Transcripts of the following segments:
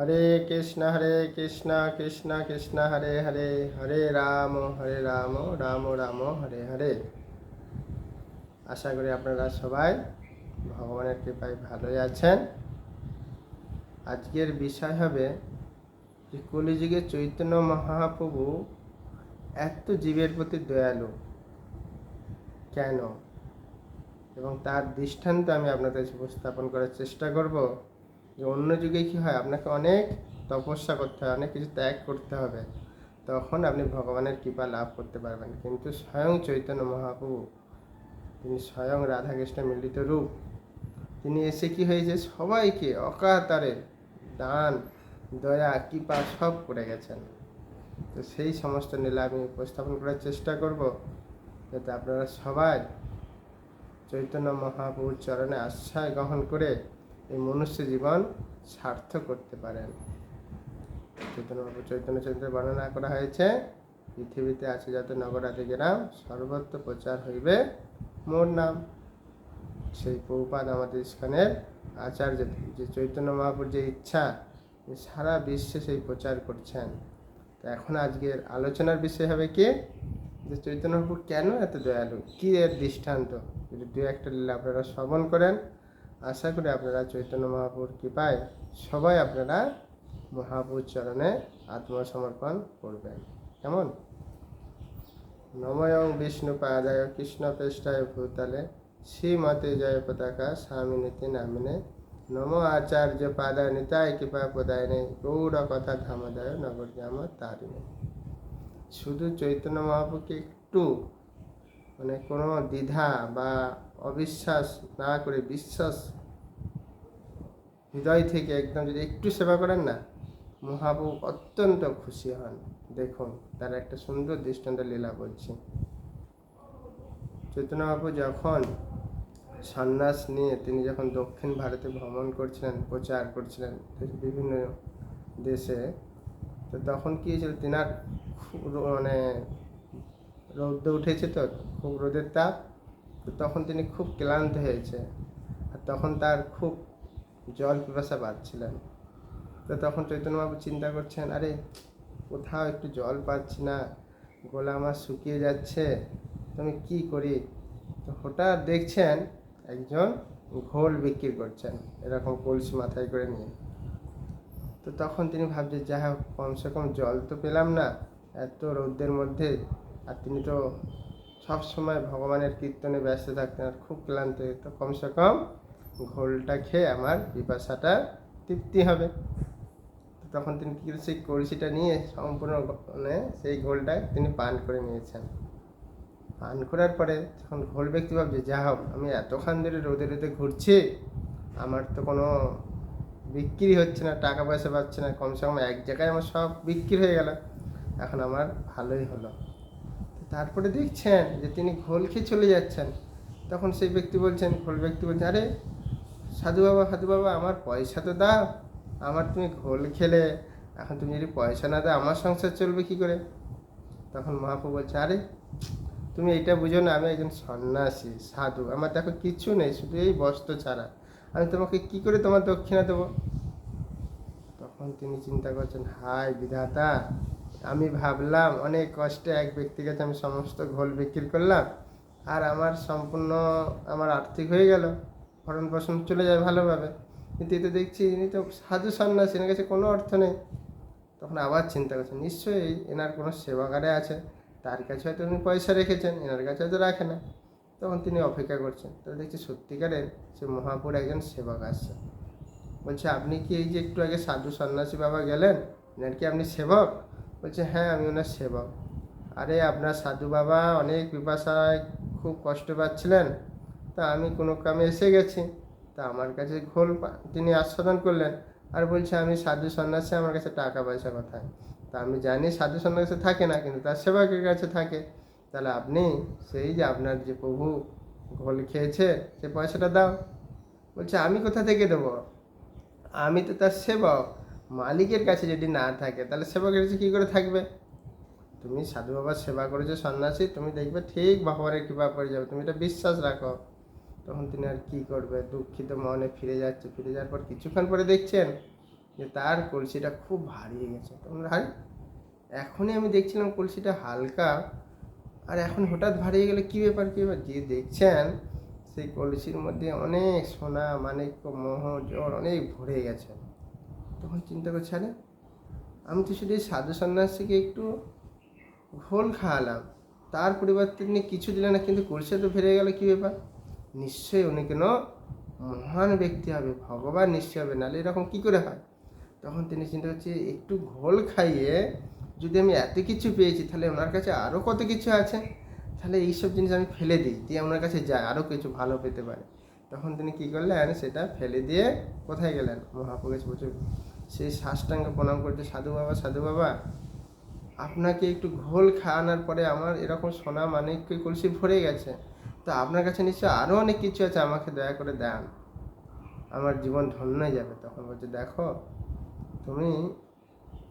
হরে কৃষ্ণ হরে কৃষ্ণ কৃষ্ণ কৃষ্ণ, হরে হরে হরে রাম হরে রাম রাম রাম, হরে হরে। আশা করি আপনারা সবাই ভগবানের কৃপায় ভালোই আছেন। আজকের বিষয় হবে যে কলিযুগে চৈতন্য মহাপ্রভু এত জীবের প্রতি দয়ালু। কেন? এবং তার দৃষ্টান্ত আমি আপনাদের উপস্থাপন করার চেষ্টা করব। যে অন্য যুগে কী হয়? আপনাকে অনেক তপস্যা করতে হয়, অনেক কিছু ত্যাগ করতে হবে। তখন আপনি ভগবানের কৃপা লাভ করতে পারবেন। কিন্তু স্বয়ং চৈতন্য মহাপ্রভু, তিনি স্বয়ং রাধাকৃষ্ণের মিলিত রূপ, তিনি এসে কি হয়েছে? সবাইকে অকাতারে দান, দয়া, কৃপা সব করে গেছেন। তো সেই সমস্ত নীলা আমি উপস্থাপন করার চেষ্টা করব, যাতে আপনারা সবাই চৈতন্য মহাপ্রভুর চরণে আশ্রয় গ্রহণ করে এই মনুষ্য জীবন সার্থক করতে পারেন। চৈতন্য চৈতন্য চরিত্রে বর্ণনা করা হয়েছে, পৃথিবীতে আছে যত নগরাদি গ্রাম সর্বত্র প্রচার হইবে মোর নাম। সেই প্রভুপাদ আমাদের ইস্কানের আচার্য যে চৈতন্য মহাপুর যে ইচ্ছা সারা বিশ্বে সেই প্রচার করছেন। তো এখন আজকের আলোচনার বিষয় হবে কি? যে চৈতন্য মহাপুর কেন এত দয়ালু? কী এর দৃষ্টান্ত? যদি দু একটা লীলা আপনারা শ্রবণ করেন আশা করি আপনারা চৈতন্য মহাপুর কৃপায় সবাই আপনারা মহাপুর চরণে আত্মসমর্পণ করবেন। কেমন? নময়ং বিষ্ণু পাদায় কৃষ্ণ পৃষ্ঠায় ভূতলে শ্রীমতে জয় পতাকা স্বামিনীতি নামিনে। নম আচার্য পাদায় নিতায় কৃপা পদায় নেই গৌর কথা ধামদায় নগরগ্রাম তারিণে। শুধু চৈতন্য মহাপুরকে একটু মানে কোনো দ্বিধা বা অবিশ্বাস না করে বিশ্বাস, হৃদয় থেকে একদম যদি একটু সেবা করেন না, মহাপ্রভু অত্যন্ত খুশি হন। দেখুন, তার একটা সুন্দর দৃষ্টান্ত লীলা বলছি। চৈতন্য বাবু যখন সন্ন্যাস নিয়ে তিনি যখন দক্ষিণ ভারতে ভ্রমণ করছিলেন, প্রচার করছিলেন বিভিন্ন দেশে, তো তখন কী হয়েছিল, তিনার মানে রৌদ্র উঠেছে তো, খুব রোদের তাপ, তখন তিনি খুব ক্লান্ত হয়েছে। আর তখন তার খুব জল পিপাসা পাচ্ছিলেন। তো তখন চৈতন্যবাবু চিন্তা করছেন, আরে, কোথাও একটু জল পাচ্ছি না, গলা আমার শুকিয়ে যাচ্ছে তো আমি কী করি? তো হঠাৎ দেখছেন একজন ঘোল বিক্রি করছেন, এরকম কলসি মাথায় করে নিয়ে। তো তখন তিনি ভাবছেন যা হোক, কমসে কম জল তো পেলাম না, এত রৌদ্রের মধ্যে আর তিনি তো সবসময় ভগবানের কীর্তনে ব্যস্ত থাকতেন আর খুব ক্লান্ত। তো কমসে কম ঘোলটা খেয়ে আমার পিপাসাটা তৃপ্তি হবে। তখন তিনি কী সেই কলসিটা নিয়ে সম্পূর্ণ মানে সেই ঘোলটা তিনি পান করে নিয়েছেন। পান করার পরে যখন ঘোল ব্যক্তি ভাবছে, যা হোক, আমি এতক্ষণ ধরে রোদে রোদে ঘুরছি, আমার তো কোনো বিক্রি হচ্ছে না, টাকা পয়সা পাচ্ছে না। কমসে কম এক জায়গায় আমার সব বিক্রি হয়ে গেল। এখন আমার ভালোই হলো। তারপরে দেখছেন যে তিনি ঘোল খেয়ে চলে যাচ্ছেন। তখন সেই ব্যক্তি বলছেন ঘোল ব্যক্তি বলছেন, আরে, সাধু বাবা সাধু বাবা, আমার পয়সা তো দাও, আমার তুমি ঘোল খেলে, এখন তুমি যদি পয়সা না দাও, আমার সংসার চলবে কি করে? তখন মহাপ্রভু বলছে, আরে, তুমি এইটা বুঝো না, আমি একজন সন্ন্যাসী, সাধু, আমার দেখো কিচ্ছু নেই, শুধু এই বস্ত্র ছাড়া, আমি তোমাকে কি করে তোমার দক্ষিণা দেবো? তখন তিনি চিন্তা করছেন হাই বিধাতা আমি ভাবলাম, অনেক কষ্টে এক ব্যক্তির কাছে আমি সমস্ত ঘোল বিক্রি করলাম আর আমার সম্পূর্ণ, আমার আর্থিক হয়ে গেল। ভরণ পোষণ চলে যায় ভালোভাবে। কিন্তু এতে দেখছি, ইনি তো সাধু সন্ন্যাসী, এনার কাছে কোনো অর্থ নেই। তখন আবার চিন্তা করছেন নিশ্চয়ই এনার কোনো সেবাগারে আছে, তার কাছে হয়তো উনি পয়সা রেখেছেন, এনার কাছে হয়তো রাখে না। তখন তিনি অপেক্ষা করছেন। তো দেখছি সত্যিকারের সে মহাপুর একজন সেবক আসছে বলছে, আপনি কি এই যে একটু আগে সাধু সন্ন্যাসী বাবা গেলেন? এনার কি আপনি সেবক? বলছে হ্যাঁ আমি ওনার সেবক। আরে, আপনার সাধু বাবা অনেক পিপাসায় খুব কষ্ট পাচ্ছিলেন, তা আমি কোনো কামে এসে গেছি। তা আমার কাছে ঘোল তিনি আস্বাদন করলেন। আর বলছে, আমি সাধু সন্ন্যাসী, আমার কাছে টাকা পয়সা কোথায়? তা আমি জানি সাধু সন্ন্যাসী থাকে না, কিন্তু তার সেবকের কাছে থাকে। তাহলে আপনি সেই যে আপনার যে প্রভু ঘোল খেয়েছে, সে পয়সাটা দাও। বলছে, আমি কোথা থেকে দেবো? আমি তো তার সেবক মালিকের কাছে যদি না থাকে, তাহলে সেবকের কাছে কী করে থাকবে? তুমি সাধু বাবার সেবা করেছ, সন্ন্যাসী, তুমি দেখবে ঠিক ভগবানের কৃপা করে যাবে। তুমি এটা বিশ্বাস রাখো। তখন তিনি আর কী করবে? দুঃখিত মনে ফিরে যাচ্ছে। ফিরে যাওয়ার পর কিছুক্ষণ পরে দেখছেন যে তার কলসিটা খুব ভারী হয়ে গেছে। তখন হাই এখনই আমি দেখছিলাম কলসিটা হালকা, আর এখন হঠাৎ ভারী গেলে কী ব্যাপার কী ব্যাপার? যে দেখছেন, সেই কলসির মধ্যে অনেক সোনা, মানিক্য, মোহ জল অনেক ভরে গেছে। তখন চিন্তা করছে, আরে, আমি তো শুধু সাধু সন্ন্যাসীকে একটু ঘোল খাওয়ালাম। তার পরিবর্তে তিনি কিছু দিলেন না, কিন্তু কলসে তো ফিরে গেল কী ব্যাপার? নিশ্চয়ই উনি কেন মহান ব্যক্তি হবে, ভগবান নিশ্চয় হবে, নাহলে এরকম কী করে হয়? তখন তিনি চিন্তা করছে, একটু ঘোল খাইয়ে যদি আমি এত কিছু পেয়েছি, তাহলে ওনার কাছে আরও কত কিছু আছে? তাহলে এইসব জিনিস আমি ফেলে দিই, দিয়ে ওনার কাছে যায় আরও কিছু ভালো পেতে পারে। তখন তিনি কী করলেন, সেটা ফেলে দিয়ে কোথায় গেলেন? মহাপুর কাছে বলছে সেই সাষ্টাঙ্গ প্রণাম করছে সাধু বাবা সাধু বাবা, আপনাকে একটু ঘোল খাওয়ানোর পরে আমার এরকম সোনা মানিক কলসি ভরে গেছে। তো আপনার কাছে নিশ্চয় আরও অনেক কিছু আছে, আমাকে দয়া করে দেন। আমার জীবন ধন্য যাবে। তখন বলছে, দেখো, তুমি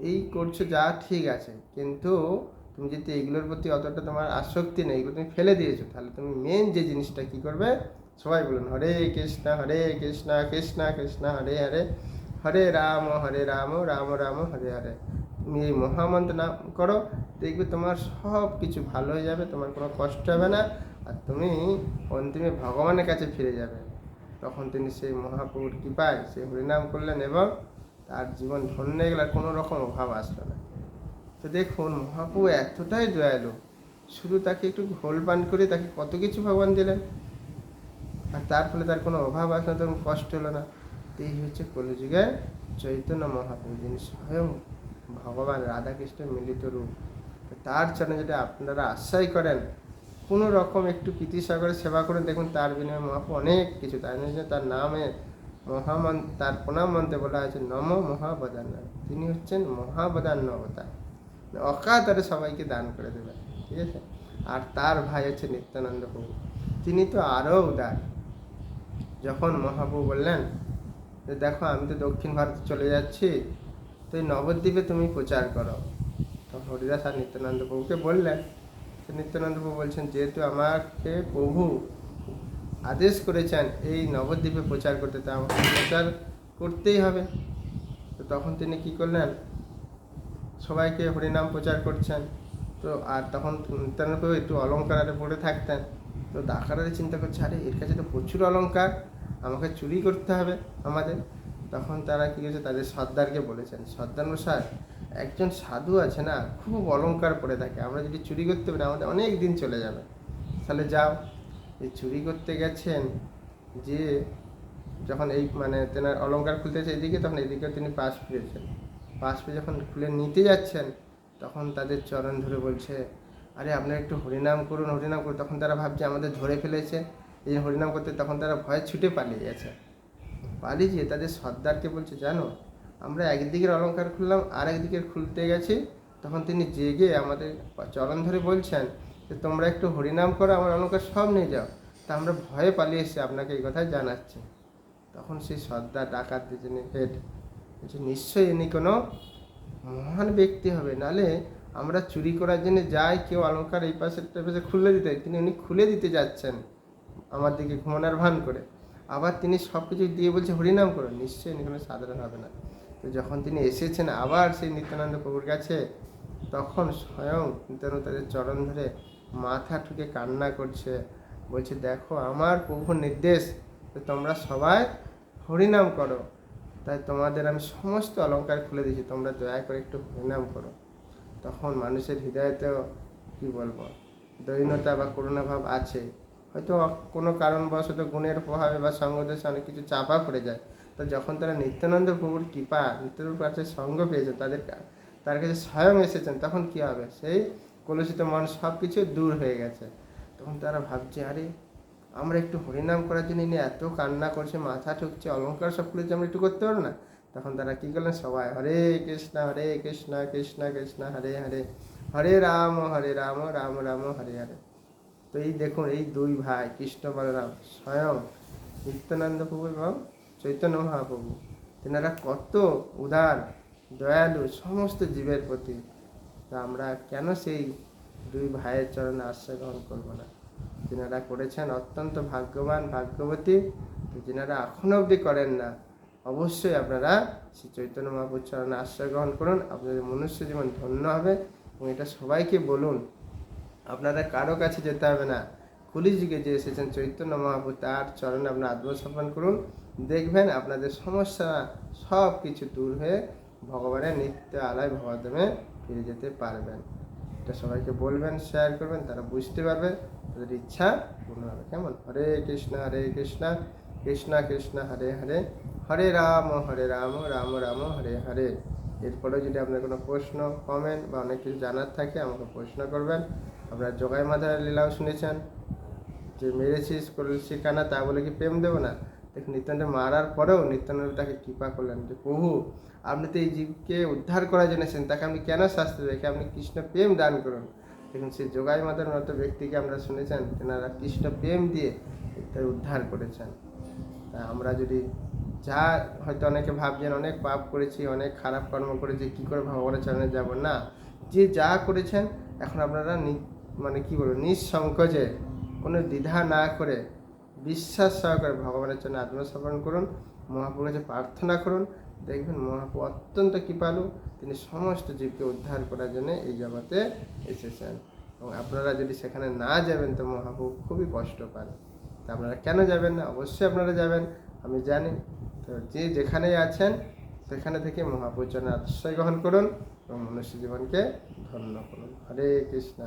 এই করছ যা ঠিক আছে, কিন্তু তুমি যদি এগুলোর প্রতি অতটা তোমার আসক্তি নেই, এগুলো তুমি ফেলে দিয়েছ, তাহলে তুমি মেন যে জিনিসটা কি করবে? সবাই বলুন, হরে কৃষ্ণ হরে কৃষ্ণ কৃষ্ণ কৃষ্ণ, হরে হরে। হরে রাম হরে রাম রাম রাম হরে হরে তুমি এই মহামন্ত্র নাম করো দেখবে তোমার সব কিছু ভালো হয়ে যাবে তোমার কোনো কষ্ট হবে না আর তুমি অন্তিমে ভগবানের কাছে ফিরে যাবে তখন তিনি সেই মহাপ্রভুর কৃপায় সেই হরিনাম করলেন এবং তার জীবন ধন্য হয়ে গেলে কোনো রকম অভাব আসলো না। তো দেখুন, মহাপ্রভু এতটাই দয়ালু, শুধু তাকে একটু ঘোল পান করে তাকে কত কিছু ভগবান দিলেন, আর তার ফলে তার কোনো অভাব আসলো তখন কষ্ট হলো না। এই হচ্ছে কলিযুগে চৈতন্য মহাপ্রভু, যিনি স্বয়ং ভগবান রাধাকৃষ্ণের মিলিত রূপ। তার চরণে যেটা আপনারা আশ্রয় করেন, কোনো রকম একটু সাগরে সেবা করে দেখুন তার বিনিময়ে মহাপ্রভু অনেক কিছু, তার জন্য তার নামে মহামন, তার প্রণাম মন্ত্রে বলা হয়েছে, নম মহাবদান্য তিনি হচ্ছেন মহাবদান্য অবতার। অকাতরে সবাইকে দান করে দেবেন, ঠিক আছে? আর তার ভাই হচ্ছে নিত্যানন্দ প্রভু। তিনি তো আরও উদার। যখন মহাপ্রভু বললেন যে দেখো, আমি তো দক্ষিণ ভারতে চলে যাচ্ছি। তো এই নবদ্বীপে তুমি প্রচার করো। তো হরিদাস আর নিত্যানন্দ প্রভুকে বললেন তো নিত্যানন্দ প্রভু বলছেন, যেহেতু আমাকে প্রভু আদেশ করেছেন এই নবদ্বীপে প্রচার করতে, তা আমাকে প্রচার করতেই হবে। তো তখন তিনি কি করলেন? সবাইকে হরিনাম প্রচার করছেন। তো আর তখন নিত্যানন্দ প্রভু একটু অলঙ্কারে পড়ে থাকতেন। তো ডাকারারে চিন্তা করছে, আরে, এর কাছে তো প্রচুর অলঙ্কার। আমাকে চুরি করতে হবে আমাদের। তখন তারা কী করেছে তাদের সর্দারকে বলেছেন, সর্দার মশাই, একজন সাধু আছে না, খুব অলংকার পরে থাকে, আমরা যদি চুরি করতে পারি, আমাদের অনেক দিন চলে যাবে। তাহলে যাও। এই চুরি করতে গেছেন, যে যখন এই মানে তেনার অলংকার খুলতেছে এদিকে, তখন এদিকেও তিনি পাশ ফিরেছেন পাশ ফিরে যখন খুলে নিতে যাচ্ছেন, তখন তাদের চরণ ধরে বলছে, আরে, আপনারা একটু হরিনাম করুন হরিনাম করুন। তখন তারা ভাবছে, আমাদের ধরে ফেলেছে। এই হরিনাম করতে তখন তারা ভয়ে ছুটে পালিয়ে গেছে। পালিয়ে যেয়ে তাদের সর্দারকে বলছে, জানো, আমরা একদিকের অলংকার খুললাম আর একদিকের খুলতে গেছি। তখন তিনি জেগে আমাদের চরণ ধরে বলছেন যে, তোমরা একটু হরিনাম করো, আমার অলংকার সব নিয়ে যাও। তা আমরা ভয়ে পালিয়ে এসেছি, আপনাকে এই কথা জানাচ্ছি। তখন সেই সর্দার ডাকাত যিনি হেড বলছে, নিশ্চয়ই ইনি কোনো মহান ব্যক্তি হবে। নালে আমরা চুরি করার জন্য যাই, কেউ অলংকার এই পাশে পাশে খুলে দিতে, তিনি উনি খুলে দিতে যাচ্ছেন। আমার দিকে ঘুমানোর ভান করে। আবার তিনি সব কিছু দিয়ে বলছে, হরিনাম করো। নিশ্চয়ই কোনো সাধারণ হবে না। তো যখন তিনি এসেছেন আবার সেই নিত্যানন্দ প্রভুর কাছে, তখন স্বয়ং নিত্যানন্দ তাদের চরণ ধরে মাথা ঠুকে কান্না করছে। বলছে, দেখো, আমার প্রভুর নির্দেশ তোমরা সবাই হরিনাম করো। তাই তোমাদের আমি সমস্ত অলংকার খুলে দিয়েছি। তোমরা দয়া করে একটু হরিনাম করো। তখন মানুষের হৃদয়তেও কী বলব দৈন্যতা বা করুণা ভাব আছে। হয়তো কোনো কারণবশত গুণের প্রভাবে বা সঙ্গদেশে অনেক কিছু চাপা পড়ে যায়। তো যখন তারা নিত্যানন্দ প্রভুর কৃপা নিত্যানন্দ কাছে সঙ্গ পেয়েছে, তাদের তার কাছে স্বয়ং এসেছেন, তখন কী হবে? সেই কলুষিত মন সব কিছু দূর হয়ে গেছে। তখন তারা ভাবছে, আরে, আমরা একটু হরিনাম করার জন্য ইনি এত কান্না করছে, মাথা ঠুকছে অলঙ্কার সব খুলেছে আমরা একটু করতে পারব না? তখন তারা কী করলেন? সবাই, হরে কৃষ্ণ হরে কৃষ্ণ কৃষ্ণ কৃষ্ণ, হরে হরে হরে রাম হরে রাম রাম রাম, হরে হরে। তো এই দেখুন, এই দুই ভাই, কৃষ্ণ বলরাম, স্বয়ং নিত্যানন্দ প্রভু এবং চৈতন্য মহাপ্রভু। তেনারা কত উদার, দয়ালু, সমস্ত জীবের প্রতি। তা আমরা কেন সেই দুই ভাইয়ের চরণে আশ্রয় গ্রহণ করব না? যেনারা করেছেন অত্যন্ত ভাগ্যবান ভাগ্যবতী। তো যেনারা এখনও অবধি করেন না, অবশ্যই আপনারা শ্রী চৈতন্য মহাপুর চরণে আশ্রয় গ্রহণ করুন। আপনাদের মনুষ্য জীবন ধন্য হবে। এবং এটা সবাইকে বলুন আপনারা কারও কাছে যেতে হবে না। কলিযুগে যে এসেছেন চৈতন্য মহাপুর তার চরণে আপনারা আত্মসমর্পণ করুন। দেখবেন আপনাদের সমস্যা সব কিছু দূর হয়ে ভগবানের নিত্য আলায় ভগবাদমে ফিরে যেতে পারবেন। এটা সবাইকে বলবেন শেয়ার করবেন, তারা বুঝতে পারবে, তাদের ইচ্ছা পূর্ণ হবে। কেমন? হরে কৃষ্ণ হরে কৃষ্ণ কৃষ্ণ কৃষ্ণ, হরে হরে হরে রাম হরে রাম রাম রাম, হরে হরে। এরপরেও যদি আপনার কোনো প্রশ্ন কমেন্ট বা অনেক কিছু জানার থাকে, আমাকে প্রশ্ন করবেন। আপনারা জগাই মাথার লীলাও শুনেছেন? যে মেরেছিস করছি কানা তা বলে কি প্রেম দেবো না? দেখুন নিত্যানন্দ মারার পরেও নিত্যানন্দ তাকে কৃপা করলেন যে, প্রভু, আপনি তো এই জীবকে উদ্ধার করার জন্য এসেছেন, তাকে আপনি কেন শাস্তি রেখে আপনি কৃষ্ণ প্রেম দান করুন। দেখুন, সেই যোগাই মাতার মতো ব্যক্তিকে আমরা শুনেছেন, তেনারা কৃষ্ণ প্রেম দিয়ে তার উদ্ধার করেছেন। তা আমরা যদি যা হয়তো অনেকে ভাবছেন, অনেক পাপ করেছি, অনেক খারাপ কর্ম করেছি, কী করে ভগবানের চরণে যাব? না, যে যা করেছেন, এখন আপনারা মানে কি বলব, নিঃসংকোচে কোনো দ্বিধা না করে বিশ্বাস সহকারে ভগবানের জন্য আত্মসমর্পণ করুন মহাপুর কাছে প্রার্থনা করুন, দেখবেন মহাপু অত্যন্ত কৃপালু, তিনি সমস্ত জীবকে উদ্ধার করার জন্য এই জগতে এসেছেন। এবং আপনারা যদি সেখানে না যাবেন তো মহাপু খুবই কষ্ট পান। তা আপনারা কেন যাবেন না? অবশ্যই আপনারা যাবেন, আমি জানি। তো যে যেখানেই আছেন, সেখানে থেকে মহাপুর জন্য আশ্রয় গ্রহণ করুন এবং মনুষ্য জীবনকে ধন্য করুন। হরে কৃষ্ণ।